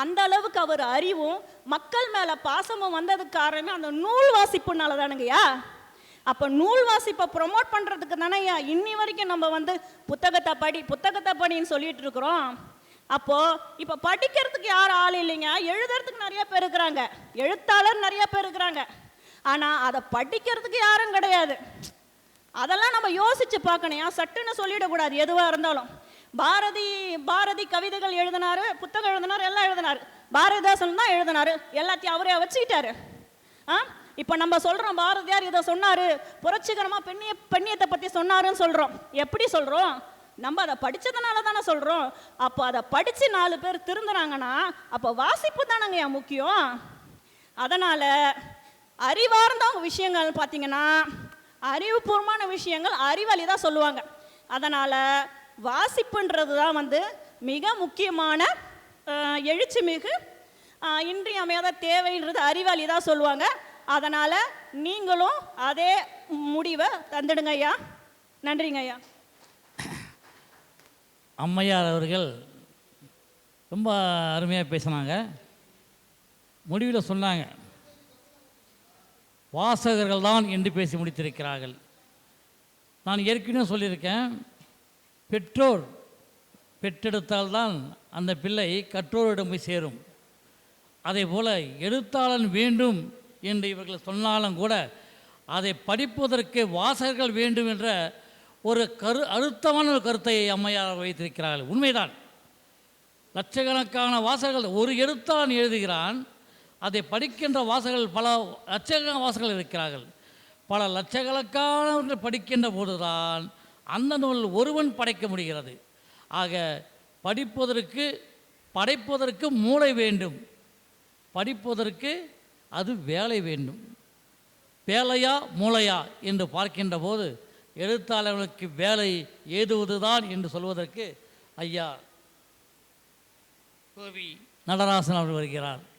அந்த அளவுக்கு அவர் அறிவும் மக்கள் மேலே பாசமும் வந்ததுக்கு காரணமே அந்த நூல் வாசிப்புனால தானுங்கய்யா அப்போ நூல் வாசிப்பை ப்ரொமோட் பண்ணுறதுக்கு தானேயா இன்னி வரைக்கும் நம்ம வந்து புத்தகத்தை படி புத்தகத்தை படின்னு சொல்லிட்டு இருக்கிறோம். அப்போ இப்போ படிக்கிறதுக்கு யாரும் ஆள் இல்லைங்க. எழுதுறதுக்கு நிறைய பேர் இருக்கிறாங்க. எழுத்தாளர் நிறைய பேர் இருக்கிறாங்க. ஆனால் அதை படிக்கிறதுக்கு யாரும் கிடையாது. அதெல்லாம் நம்ம யோசிச்சு பார்க்கணும் சட்டுன்னு சொல்லிடக்கூடாது எதுவாக இருந்தாலும். பாரதி பாரதி கவிதைகள் எழுதினாரு புத்தகம் எழுதினார் எல்லாம் எழுதினார். பாரதிதாசன் தான் எழுதினாரு. எல்லாத்தையும் அவரே வச்சுக்கிட்டாரு. ஆ? இப்போ நம்ம சொல்கிறோம் பாரதியார் இதை சொன்னார். புரட்சிகரமாக பெண்ணிய பெண்ணியத்தை பற்றி சொன்னாருன்னு சொல்கிறோம் எப்படி சொல்கிறோம் நம்ம அதை படித்ததுனால தானே சொல்கிறோம் அப்போ அதை படித்து நாலு பேர் திருந்துனாங்கன்னா அப்போ வாசிப்பு தானங்க முக்கியம். அதனால் அறிவார்ந்த விஷயங்கள் பார்த்தீங்கன்னா அறிவுபூர்வமான விஷயங்கள் அறிவாளி தான் சொல்லுவாங்க. அதனால் வாசிப்புன்றது தான் வந்து மிக முக்கியமான எழுச்சி மிகு இன்றியமையாத தேவைன்றது அறிவாளி தான் சொல்லுவாங்க. அதனால் நீங்களும் அதே முடிவை தந்துடுங்க ஐயா. நன்றிங்க ஐயா. அம்மையார் அவர்கள் ரொம்ப அருமையாக பேசினாங்க. முடிவில் சொன்னாங்க. வாசகர்கள் தான் என்று பேசி முடித்திருக்கிறார்கள். நான் ஏற்கனவே சொல்லியிருக்கேன். பெற்றோர் பெற்றெடுத்தால்தான் அந்த பிள்ளை கற்றோரிடம் போய் சேரும். அதே போல் எழுத்தாளன் வேண்டும் என்று இவர்கள் சொன்னாலும் கூட அதை படிப்பதற்கு வாசகர்கள் வேண்டும் என்ற ஒரு கரு அழுத்தமான ஒரு கருத்தை அம்மையார் வைத்திருக்கிறார்கள். உண்மைதான். லட்சக்கணக்கான வாசகர்கள் ஒரு எழுத்தாளன் எழுதுகிறான் அதை படிக்கின்ற வாசகர்கள் பல லட்சக்கணக்கான வாசகர்கள் இருக்கிறார்கள். பல லட்சக்கணக்கானவர்கள் படிக்கின்ற போதுதான் அந்த நூல் ஒருவன் படைக்க முடிகிறது. ஆக படிப்பதற்கு படைப்பதற்கு மூளை வேண்டும். படிப்பதற்கு அது வேலை வேண்டும். வேலையா மூளையா என்று பார்க்கின்ற போது எழுத்தாளர்களுக்கு வேலை ஏதுவதுதான் என்று சொல்வதற்கு ஐயா கோவி நடராசன் அவர் வருகிறார்.